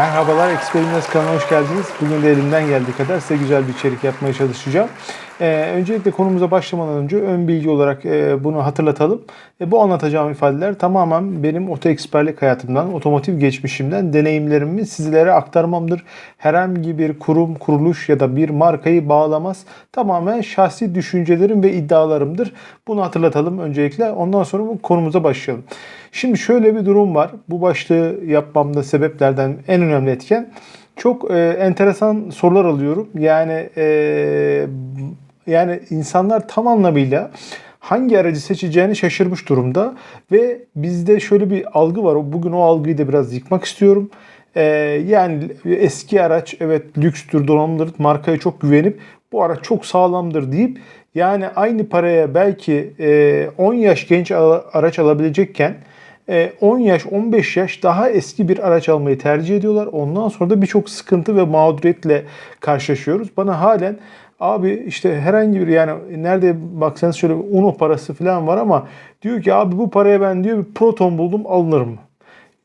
Merhabalar, Experience kanalına hoş geldiniz. Bugün de elimden geldiği kadar size güzel bir içerik yapmaya çalışacağım. Ee, öncelikle konumuza başlamadan önce ön bilgi olarak e, bunu hatırlatalım. E, bu anlatacağım ifadeler tamamen benim oto eksperlik hayatımdan, otomotiv geçmişimden, deneyimlerimi sizlere aktarmamdır. Herhangi bir kurum, kuruluş ya da bir markayı bağlamaz. Tamamen şahsi düşüncelerim ve iddialarımdır. Bunu hatırlatalım öncelikle. Ondan sonra bu konumuza başlayalım. Şimdi şöyle bir durum var. Bu başlığı yapmamda sebeplerden en önemli etken çok e, enteresan sorular alıyorum. Yani e, yani insanlar tam anlamıyla hangi aracı seçeceğini şaşırmış durumda ve bizde şöyle bir algı var. Bugün o algıyı da biraz yıkmak istiyorum. E, yani eski araç evet lükstür, donanımlıdır, markaya çok güvenip bu araç çok sağlamdır deyip yani aynı paraya belki e, 10 yaş genç araç alabilecekken e, 10 yaş, 15 yaş daha eski bir araç almayı tercih ediyorlar. Ondan sonra da birçok sıkıntı ve mağduriyetle karşılaşıyoruz. Bana halen abi işte herhangi bir yani nerede baksanız şöyle bir Uno parası falan var ama diyor ki abi bu paraya ben diyor bir Proton buldum alınır mı?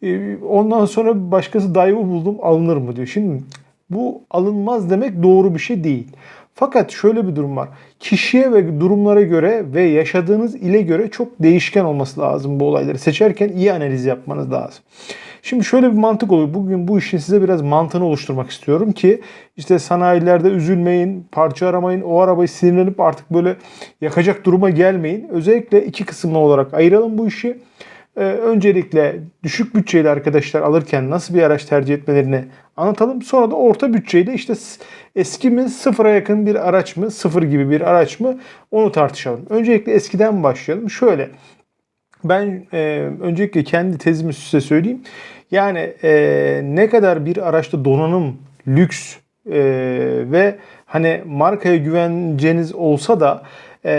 E, Ondan sonra başkası Daewoo buldum alınır mı diyor. Şimdi bu alınmaz demek doğru bir şey değil. Fakat şöyle bir durum var. Kişiye ve durumlara göre ve yaşadığınız ile göre çok değişken olması lazım bu olayları. Seçerken iyi analiz yapmanız lazım. Şimdi şöyle bir mantık oluyor. Bugün bu işin size biraz mantığını oluşturmak istiyorum ki işte sanayilerde üzülmeyin, parça aramayın, o arabayı sinirlenip artık böyle yakacak duruma gelmeyin. Özellikle iki kısımlı olarak ayıralım bu işi. Ee, öncelikle düşük bütçeli arkadaşlar alırken nasıl bir araç tercih etmelerini anlatalım. Sonra da orta bütçeyle işte eski mi sıfıra yakın bir araç mı sıfır gibi bir araç mı onu tartışalım. Öncelikle eskiden başlayalım. Şöyle ben e, öncelikle kendi tezimi size söyleyeyim. Yani e, ne kadar bir araçta donanım, lüks e, ve hani markaya güvenceniz olsa da e,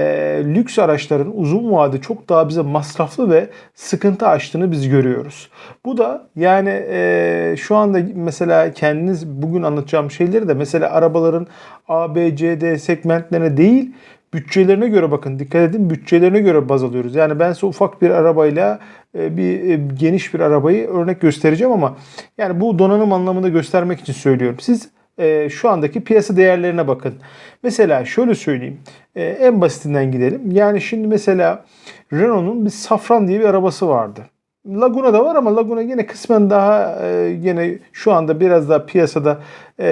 lüks araçların uzun vade çok daha bize masraflı ve sıkıntı açtığını biz görüyoruz. Bu da yani e, şu anda mesela kendiniz bugün anlatacağım şeyleri de mesela arabaların A, B, C, D segmentlerine değil bütçelerine göre bakın dikkat edin bütçelerine göre baz alıyoruz. Yani ben size ufak bir arabayla e, bir e, geniş bir arabayı örnek göstereceğim ama yani bu donanım anlamında göstermek için söylüyorum. Siz e, şu andaki piyasa değerlerine bakın. Mesela şöyle söyleyeyim. En basitinden gidelim. Yani şimdi mesela Renault'un bir Safran diye bir arabası vardı. Laguna da var ama Laguna yine kısmen daha yine şu anda biraz daha piyasada e,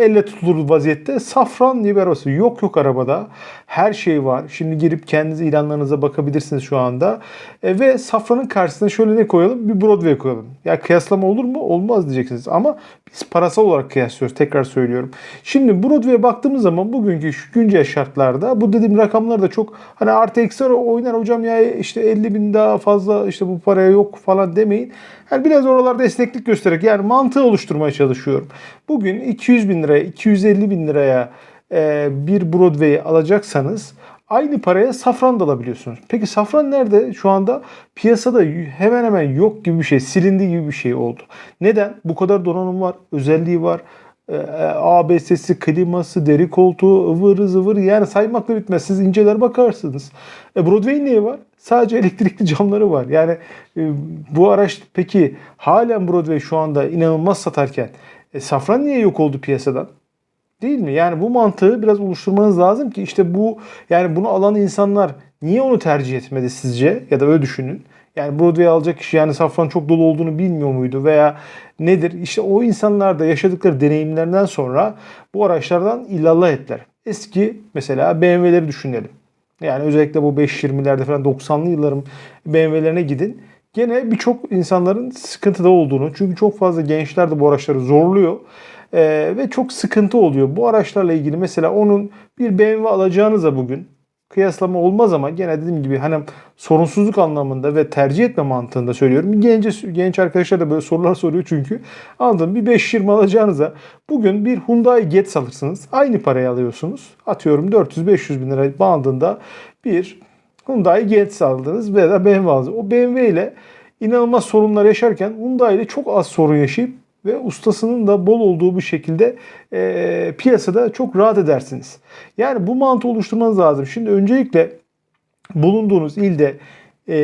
elle tutulur vaziyette. Safran arabası. Yok yok arabada. Her şey var. Şimdi girip kendiniz ilanlarınıza bakabilirsiniz şu anda. E, ve Safran'ın karşısına şöyle ne koyalım? Bir Broadway koyalım. Ya kıyaslama olur mu? Olmaz diyeceksiniz. Ama biz parasal olarak kıyaslıyoruz. Tekrar söylüyorum. Şimdi Broadway'e baktığımız zaman bugünkü güncel şartlarda bu dediğim rakamlar da çok hani artı eksi oynar hocam ya işte 50 bin daha fazla işte bu paraya yok falan demeyin. Yani biraz oralarda esneklik göstererek yani mantığı oluşturmaya çalışıyorum. Bugün 200 bin liraya 250 bin liraya e, bir Broadway'i alacaksanız aynı paraya safran da alabiliyorsunuz. Peki safran nerede? Şu anda piyasada hemen hemen yok gibi bir şey, silindi gibi bir şey oldu. Neden? Bu kadar donanım var, özelliği var. E, ABS'si, kliması, deri koltuğu, ıvırı zıvırı yani saymakla bitmez. Siz inceler bakarsınız. E Broadway'in neyi var? Sadece elektrikli camları var. Yani e, bu araç peki halen Broadway şu anda inanılmaz satarken e, safran niye yok oldu piyasadan? Değil mi? Yani bu mantığı biraz oluşturmanız lazım ki işte bu yani bunu alan insanlar niye onu tercih etmedi sizce ya da öyle düşünün. Yani Broadway alacak kişi yani safran çok dolu olduğunu bilmiyor muydu veya nedir? İşte o insanlar da yaşadıkları deneyimlerden sonra bu araçlardan illallah ettiler. Eski mesela BMW'leri düşünelim. Yani özellikle bu 520'lerde falan 90'lı yılların BMW'lerine gidin. Gene birçok insanların sıkıntıda olduğunu çünkü çok fazla gençler de bu araçları zorluyor. Ee, ve çok sıkıntı oluyor. Bu araçlarla ilgili mesela onun bir BMW alacağınıza bugün kıyaslama olmaz ama gene dediğim gibi hani sorunsuzluk anlamında ve tercih etme mantığında söylüyorum. Genç, genç arkadaşlar da böyle sorular soruyor çünkü. Anladım bir 520 alacağınıza bugün bir Hyundai Getz alırsınız. Aynı parayı alıyorsunuz. Atıyorum 400-500 bin lira bandında bir Hyundai Getz aldınız veya BMW aldınız. O BMW ile inanılmaz sorunlar yaşarken Hyundai ile çok az sorun yaşayıp ve ustasının da bol olduğu bir şekilde e, piyasada çok rahat edersiniz. Yani bu mantığı oluşturmanız lazım. Şimdi öncelikle bulunduğunuz ilde e,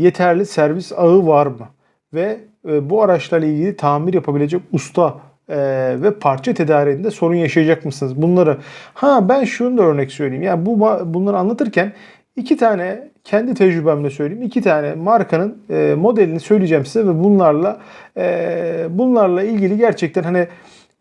yeterli servis ağı var mı? ve e, bu araçlarla ilgili tamir yapabilecek usta e, ve parça tedariğinde sorun yaşayacak mısınız? Bunları ha ben şunu da örnek söyleyeyim. Yani bu bunları anlatırken iki tane kendi tecrübemle söyleyeyim. iki tane markanın e, modelini söyleyeceğim size ve bunlarla e, bunlarla ilgili gerçekten hani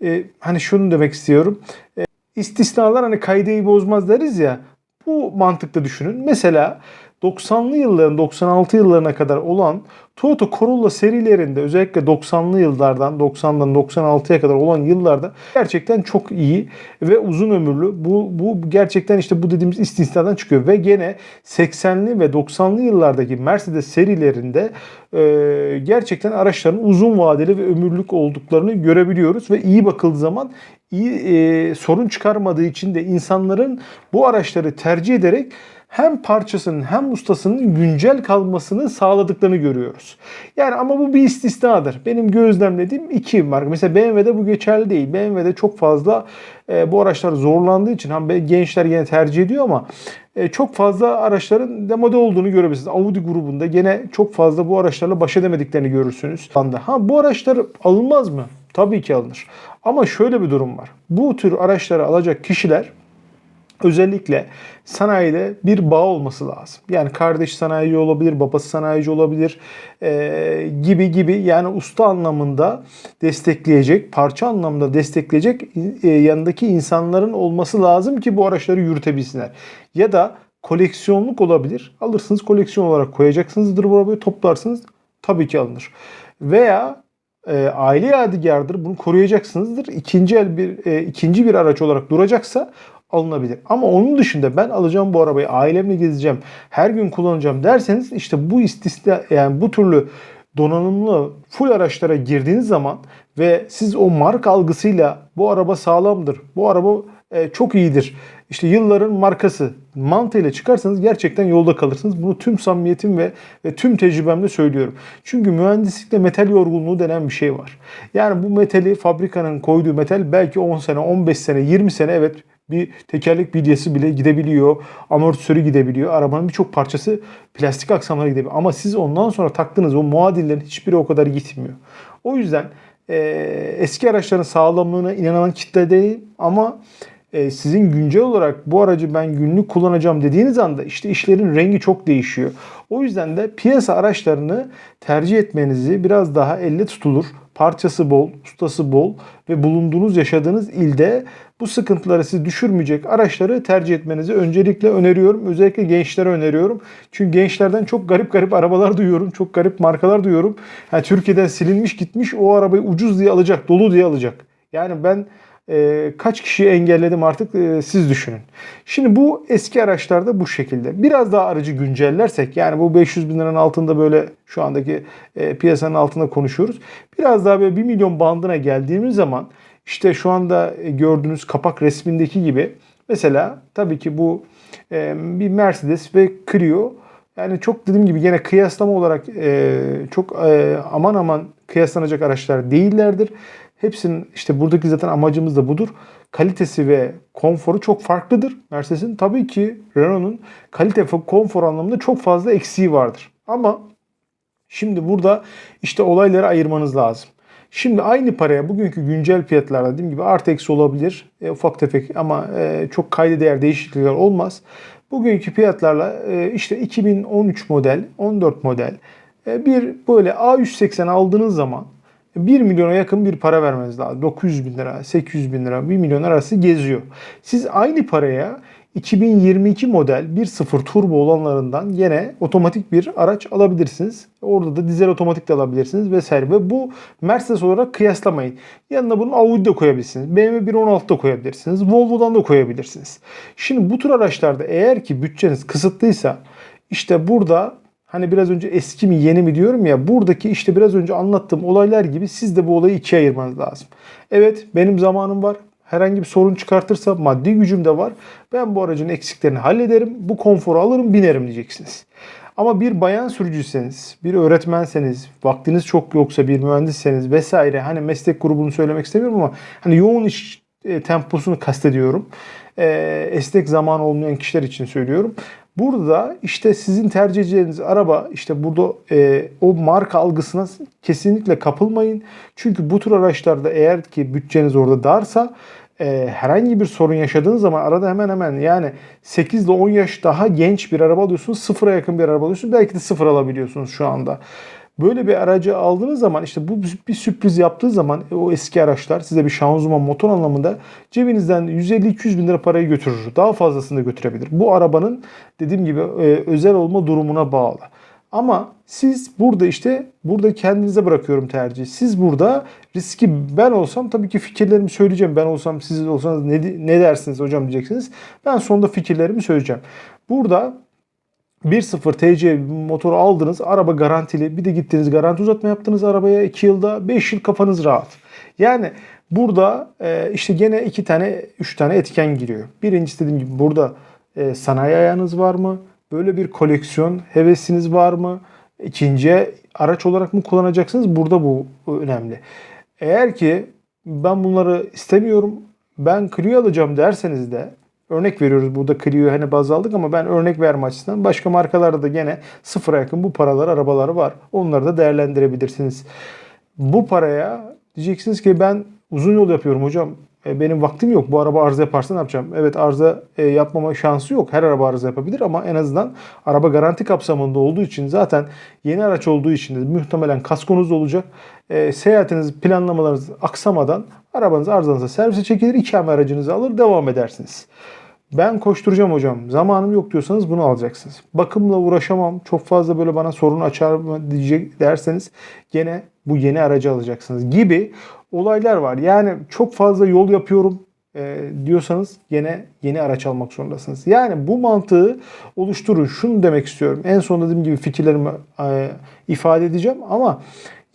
e, hani şunu demek istiyorum. E, istisnalar hani kaydeyi bozmaz deriz ya. Bu mantıkta düşünün. Mesela 90'lı yılların 96 yıllarına kadar olan Toyota Corolla serilerinde özellikle 90'lı yıllardan 90'dan 96'ya kadar olan yıllarda gerçekten çok iyi ve uzun ömürlü. Bu, bu gerçekten işte bu dediğimiz istisnadan çıkıyor ve gene 80'li ve 90'lı yıllardaki Mercedes serilerinde e, gerçekten araçların uzun vadeli ve ömürlük olduklarını görebiliyoruz ve iyi bakıldığı zaman iyi e, sorun çıkarmadığı için de insanların bu araçları tercih ederek hem parçasının hem ustasının güncel kalmasını sağladıklarını görüyoruz. Yani ama bu bir istisnadır. Benim gözlemlediğim iki marka. Mesela BMW'de bu geçerli değil. BMW'de çok fazla e, bu araçlar zorlandığı için hem gençler yine tercih ediyor ama e, çok fazla araçların demode olduğunu görebilirsiniz. Audi grubunda gene çok fazla bu araçlarla baş edemediklerini görürsünüz. Ha bu araçlar alınmaz mı? Tabii ki alınır. Ama şöyle bir durum var. Bu tür araçları alacak kişiler özellikle sanayide bir bağ olması lazım. Yani kardeş sanayici olabilir, babası sanayici olabilir e, gibi gibi yani usta anlamında destekleyecek, parça anlamında destekleyecek e, yanındaki insanların olması lazım ki bu araçları yürütebilsinler. Ya da koleksiyonluk olabilir. Alırsınız koleksiyon olarak koyacaksınızdır bu arabayı toplarsınız. Tabii ki alınır. Veya e, aile yadigardır. Bunu koruyacaksınızdır. İkinci el bir e, ikinci bir araç olarak duracaksa alınabilir. Ama onun dışında ben alacağım bu arabayı ailemle gezeceğim, her gün kullanacağım derseniz işte bu istisna yani bu türlü donanımlı full araçlara girdiğiniz zaman ve siz o marka algısıyla bu araba sağlamdır, bu araba e, çok iyidir, işte yılların markası mantığıyla çıkarsanız gerçekten yolda kalırsınız. Bunu tüm samimiyetim ve, ve tüm tecrübemle söylüyorum. Çünkü mühendislikte metal yorgunluğu denen bir şey var. Yani bu metali fabrikanın koyduğu metal belki 10 sene, 15 sene, 20 sene evet bir tekerlek bilyesi bile gidebiliyor. Amortisörü gidebiliyor. Arabanın birçok parçası plastik aksamlara gidebiliyor. Ama siz ondan sonra taktığınız o muadillerin hiçbiri o kadar gitmiyor. O yüzden e, eski araçların sağlamlığına inanan kitle değil ama e, sizin güncel olarak bu aracı ben günlük kullanacağım dediğiniz anda işte işlerin rengi çok değişiyor. O yüzden de piyasa araçlarını tercih etmenizi biraz daha elle tutulur parçası bol, ustası bol ve bulunduğunuz yaşadığınız ilde bu sıkıntıları sizi düşürmeyecek araçları tercih etmenizi öncelikle öneriyorum. Özellikle gençlere öneriyorum. Çünkü gençlerden çok garip garip arabalar duyuyorum. Çok garip markalar duyuyorum. Yani Türkiye'den silinmiş gitmiş o arabayı ucuz diye alacak, dolu diye alacak. Yani ben e, kaç kişiyi engelledim artık e, siz düşünün. Şimdi bu eski araçlarda bu şekilde. Biraz daha aracı güncellersek yani bu 500 bin liranın altında böyle şu andaki e, piyasanın altında konuşuyoruz. Biraz daha böyle 1 milyon bandına geldiğimiz zaman işte şu anda gördüğünüz kapak resmindeki gibi mesela tabii ki bu e, bir Mercedes ve Clio yani çok dediğim gibi yine kıyaslama olarak e, çok e, aman aman kıyaslanacak araçlar değillerdir. Hepsinin işte buradaki zaten amacımız da budur. Kalitesi ve konforu çok farklıdır. Mercedes'in tabii ki Renault'un kalite ve konfor anlamında çok fazla eksiği vardır. Ama şimdi burada işte olayları ayırmanız lazım. Şimdi aynı paraya bugünkü güncel fiyatlarda dediğim gibi artı eksi olabilir. E, ufak tefek ama e, çok kayda değer değişiklikler olmaz. Bugünkü fiyatlarla e, işte 2013 model, 14 model e, bir böyle A180 aldığınız zaman 1 milyona yakın bir para vermeniz lazım. 900 bin lira, 800 bin lira, 1 milyon arası geziyor. Siz aynı paraya 2022 model 1.0 turbo olanlarından yine otomatik bir araç alabilirsiniz. Orada da dizel otomatik de alabilirsiniz vesaire. Ve bu Mercedes olarak kıyaslamayın. Yanına bunu Audi de koyabilirsiniz. BMW 1.16 da koyabilirsiniz. Volvo'dan da koyabilirsiniz. Şimdi bu tür araçlarda eğer ki bütçeniz kısıtlıysa işte burada Hani biraz önce eski mi yeni mi diyorum ya buradaki işte biraz önce anlattığım olaylar gibi siz de bu olayı ikiye ayırmanız lazım. Evet benim zamanım var. Herhangi bir sorun çıkartırsa maddi gücüm de var. Ben bu aracın eksiklerini hallederim. Bu konforu alırım binerim diyeceksiniz. Ama bir bayan sürücüyseniz, bir öğretmenseniz, vaktiniz çok yoksa bir mühendisseniz vesaire hani meslek grubunu söylemek istemiyorum ama hani yoğun iş e, temposunu kastediyorum. E, esnek zaman olmayan kişiler için söylüyorum. Burada işte sizin tercih edeceğiniz araba işte burada e, o marka algısına kesinlikle kapılmayın. Çünkü bu tür araçlarda eğer ki bütçeniz orada darsa e, herhangi bir sorun yaşadığınız zaman arada hemen hemen yani 8 ile 10 yaş daha genç bir araba alıyorsunuz. Sıfıra yakın bir araba alıyorsunuz. Belki de sıfır alabiliyorsunuz şu anda. Böyle bir aracı aldığınız zaman işte bu bir sürpriz yaptığı zaman e, o eski araçlar size bir şanzıman motor anlamında cebinizden 150-200 bin lira parayı götürür. Daha fazlasını da götürebilir. Bu arabanın dediğim gibi e, özel olma durumuna bağlı. Ama siz burada işte burada kendinize bırakıyorum tercihi. Siz burada riski ben olsam tabii ki fikirlerimi söyleyeceğim. Ben olsam siz olsanız ne, ne dersiniz hocam diyeceksiniz. Ben sonunda fikirlerimi söyleyeceğim. Burada 1.0 TC motoru aldınız. Araba garantili. Bir de gittiniz garanti uzatma yaptınız arabaya 2 yılda 5 yıl kafanız rahat. Yani burada e, işte gene 2 tane 3 tane etken giriyor. Birincisi dediğim gibi burada e, sanayi ayağınız var mı? Böyle bir koleksiyon hevesiniz var mı? İkinciye araç olarak mı kullanacaksınız? Burada bu önemli. Eğer ki ben bunları istemiyorum, ben Clio alacağım derseniz de örnek veriyoruz burada Clio'yu hani baz aldık ama ben örnek verme açısından başka markalarda da gene sıfıra yakın bu paralar arabaları var. Onları da değerlendirebilirsiniz. Bu paraya diyeceksiniz ki ben uzun yol yapıyorum hocam. E, benim vaktim yok. Bu araba arıza yaparsa ne yapacağım? Evet arıza e, yapmama şansı yok. Her araba arıza yapabilir ama en azından araba garanti kapsamında olduğu için zaten yeni araç olduğu için de muhtemelen kaskonuz olacak. E, seyahatiniz, planlamalarınız aksamadan arabanız arızanıza servise çekilir. ikame aracınızı alır devam edersiniz. Ben koşturacağım hocam. Zamanım yok diyorsanız bunu alacaksınız. Bakımla uğraşamam. Çok fazla böyle bana sorun açar mı diyecek derseniz gene bu yeni aracı alacaksınız gibi olaylar var. Yani çok fazla yol yapıyorum e, diyorsanız gene yeni araç almak zorundasınız. Yani bu mantığı oluşturun. Şunu demek istiyorum. En son dediğim gibi fikirlerimi e, ifade edeceğim ama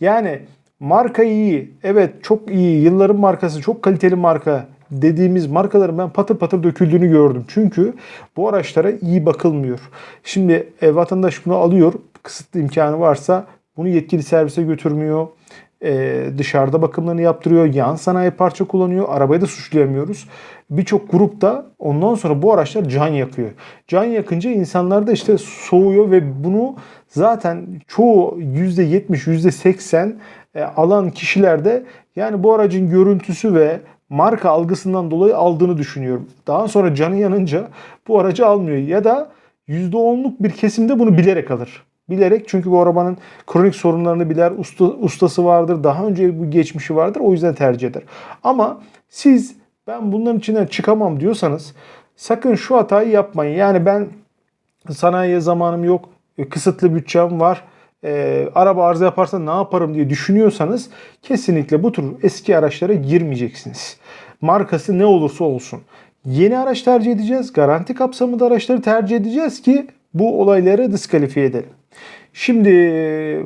yani marka iyi. Evet çok iyi. Yılların markası çok kaliteli marka dediğimiz markaların ben patır patır döküldüğünü gördüm. Çünkü bu araçlara iyi bakılmıyor. Şimdi e, vatandaş bunu alıyor. Kısıtlı imkanı varsa bunu yetkili servise götürmüyor. E, dışarıda bakımlarını yaptırıyor. Yan sanayi parça kullanıyor. Arabayı da suçlayamıyoruz. Birçok grupta ondan sonra bu araçlar can yakıyor. Can yakınca insanlar da işte soğuyor ve bunu zaten çoğu %70, %80 e, alan kişilerde yani bu aracın görüntüsü ve marka algısından dolayı aldığını düşünüyorum. Daha sonra canı yanınca bu aracı almıyor ya da %10'luk bir kesimde bunu bilerek alır. Bilerek çünkü bu arabanın kronik sorunlarını biler, usta, ustası vardır, daha önce bu geçmişi vardır o yüzden tercih eder. Ama siz ben bunların içinden çıkamam diyorsanız sakın şu hatayı yapmayın. Yani ben sanayiye zamanım yok, kısıtlı bütçem var e, araba arıza yaparsa ne yaparım diye düşünüyorsanız kesinlikle bu tür eski araçlara girmeyeceksiniz. Markası ne olursa olsun. Yeni araç tercih edeceğiz. Garanti kapsamında araçları tercih edeceğiz ki bu olayları diskalifiye edelim. Şimdi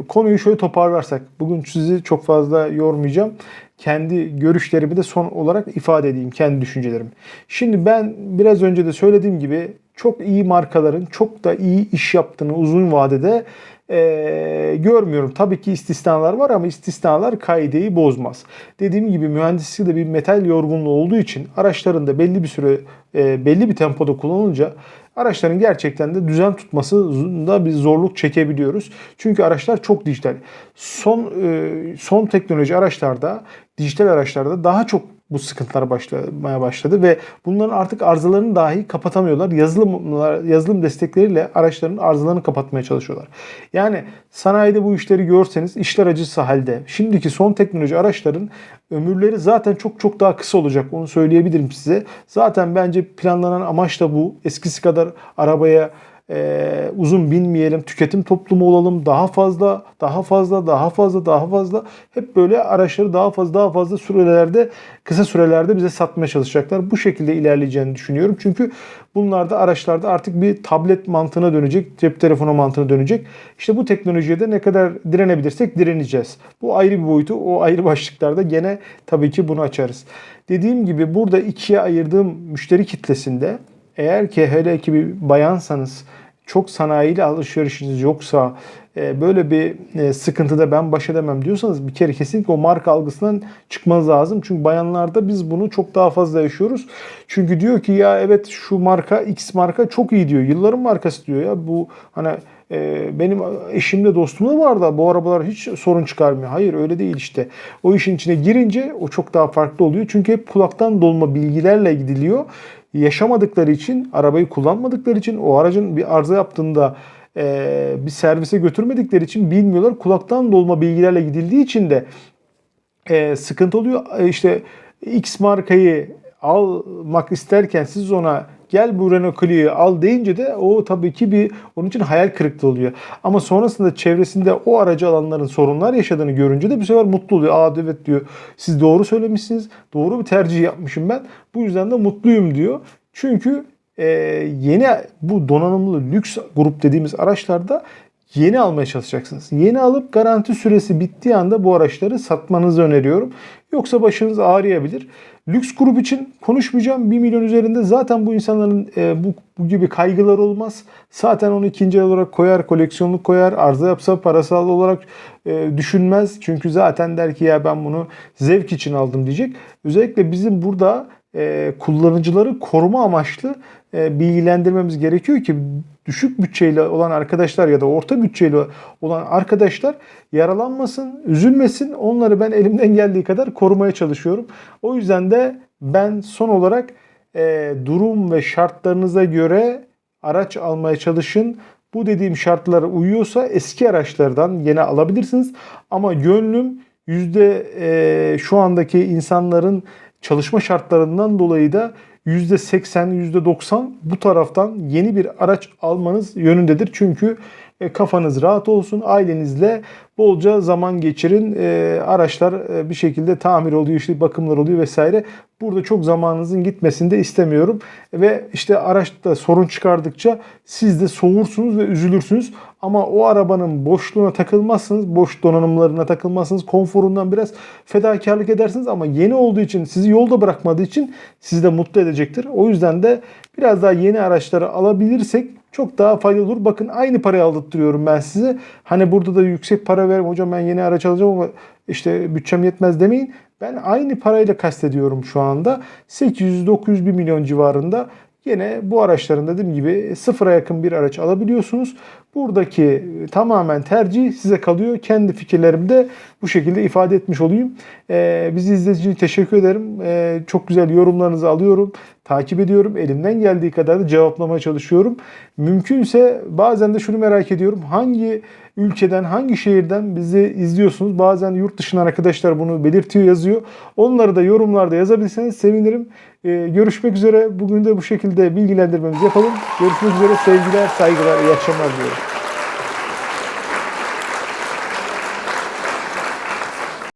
konuyu şöyle toparlarsak. Bugün sizi çok fazla yormayacağım. Kendi görüşlerimi de son olarak ifade edeyim. Kendi düşüncelerimi. Şimdi ben biraz önce de söylediğim gibi çok iyi markaların çok da iyi iş yaptığını uzun vadede e, görmüyorum. Tabii ki istisnalar var ama istisnalar kaideyi bozmaz. Dediğim gibi mühendisliği de bir metal yorgunluğu olduğu için araçların da belli bir süre e, belli bir tempoda kullanılınca araçların gerçekten de düzen tutmasında bir zorluk çekebiliyoruz. Çünkü araçlar çok dijital. Son e, son teknoloji araçlarda, dijital araçlarda daha çok bu sıkıntılar başlamaya başladı ve bunların artık arızalarını dahi kapatamıyorlar. Yazılım yazılım destekleriyle araçların arızalarını kapatmaya çalışıyorlar. Yani sanayide bu işleri görseniz işler acısı halde. Şimdiki son teknoloji araçların ömürleri zaten çok çok daha kısa olacak. Onu söyleyebilirim size. Zaten bence planlanan amaç da bu. Eskisi kadar arabaya e, uzun binmeyelim, tüketim toplumu olalım, daha fazla, daha fazla, daha fazla, daha fazla. Hep böyle araçları daha fazla, daha fazla sürelerde, kısa sürelerde bize satmaya çalışacaklar. Bu şekilde ilerleyeceğini düşünüyorum. Çünkü bunlar da araçlarda artık bir tablet mantığına dönecek, cep telefonu mantığına dönecek. İşte bu teknolojiye de ne kadar direnebilirsek direneceğiz. Bu ayrı bir boyutu, o ayrı başlıklarda gene tabii ki bunu açarız. Dediğim gibi burada ikiye ayırdığım müşteri kitlesinde eğer ki hele ki bir bayansanız, çok sanayiyle alışverişiniz yoksa e, böyle bir e, sıkıntıda ben baş edemem diyorsanız bir kere kesinlikle o marka algısından çıkmanız lazım. Çünkü bayanlarda biz bunu çok daha fazla yaşıyoruz. Çünkü diyor ki ya evet şu marka X marka çok iyi diyor. Yılların markası diyor ya bu hani e, benim eşimde dostumda var da bu arabalar hiç sorun çıkarmıyor. Hayır öyle değil işte. O işin içine girince o çok daha farklı oluyor. Çünkü hep kulaktan dolma bilgilerle gidiliyor. Yaşamadıkları için, arabayı kullanmadıkları için, o aracın bir arıza yaptığında e, bir servise götürmedikleri için bilmiyorlar. Kulaktan dolma bilgilerle gidildiği için de e, sıkıntı oluyor. E, işte X markayı almak isterken siz ona gel bu Renault Clio'yu al deyince de o tabii ki bir onun için hayal kırıklığı oluyor. Ama sonrasında çevresinde o aracı alanların sorunlar yaşadığını görünce de bu sefer mutlu oluyor. Aa evet diyor siz doğru söylemişsiniz. Doğru bir tercih yapmışım ben. Bu yüzden de mutluyum diyor. Çünkü e, yeni bu donanımlı lüks grup dediğimiz araçlarda yeni almaya çalışacaksınız. Yeni alıp garanti süresi bittiği anda bu araçları satmanızı öneriyorum. Yoksa başınız ağrıyabilir. Lüks grup için konuşmayacağım. 1 milyon üzerinde zaten bu insanların e, bu, bu gibi kaygılar olmaz. Zaten onu ikinci el olarak koyar, koleksiyonluk koyar. Arıza yapsa parasal olarak e, düşünmez. Çünkü zaten der ki ya ben bunu zevk için aldım diyecek. Özellikle bizim burada e, kullanıcıları koruma amaçlı e, bilgilendirmemiz gerekiyor ki düşük bütçeyle olan arkadaşlar ya da orta bütçeyle olan arkadaşlar yaralanmasın, üzülmesin. Onları ben elimden geldiği kadar korumaya çalışıyorum. O yüzden de ben son olarak e, durum ve şartlarınıza göre araç almaya çalışın. Bu dediğim şartlara uyuyorsa eski araçlardan yine alabilirsiniz. Ama gönlüm yüzde şu andaki insanların çalışma şartlarından dolayı da %80, %90 bu taraftan yeni bir araç almanız yönündedir. Çünkü e, kafanız rahat olsun, ailenizle bolca zaman geçirin. E, araçlar e, bir şekilde tamir oluyor, işte bakımlar oluyor vesaire. Burada çok zamanınızın gitmesini de istemiyorum. Ve işte araçta sorun çıkardıkça siz de soğursunuz ve üzülürsünüz. Ama o arabanın boşluğuna takılmazsınız, boş donanımlarına takılmazsınız, konforundan biraz fedakarlık edersiniz ama yeni olduğu için, sizi yolda bırakmadığı için sizi de mutlu edecektir. O yüzden de biraz daha yeni araçları alabilirsek çok daha faydalı olur. Bakın aynı parayı aldırtıyorum ben size. Hani burada da yüksek para verim hocam ben yeni araç alacağım ama işte bütçem yetmez demeyin. Ben aynı parayla kastediyorum şu anda. 800-900 bir milyon civarında Yine bu araçların dediğim gibi sıfıra yakın bir araç alabiliyorsunuz. Buradaki tamamen tercih size kalıyor. Kendi fikirlerimi de bu şekilde ifade etmiş olayım. Ee, bizi izlediğiniz için teşekkür ederim. Ee, çok güzel yorumlarınızı alıyorum. Takip ediyorum. Elimden geldiği kadar da cevaplamaya çalışıyorum. Mümkünse bazen de şunu merak ediyorum. Hangi ülkeden, hangi şehirden bizi izliyorsunuz? Bazen yurt dışından arkadaşlar bunu belirtiyor, yazıyor. Onları da yorumlarda yazabilirseniz sevinirim. Ee, görüşmek üzere. Bugün de bu şekilde bilgilendirmemizi yapalım. Görüşmek üzere. Sevgiler, saygılar, iyi akşamlar diliyorum.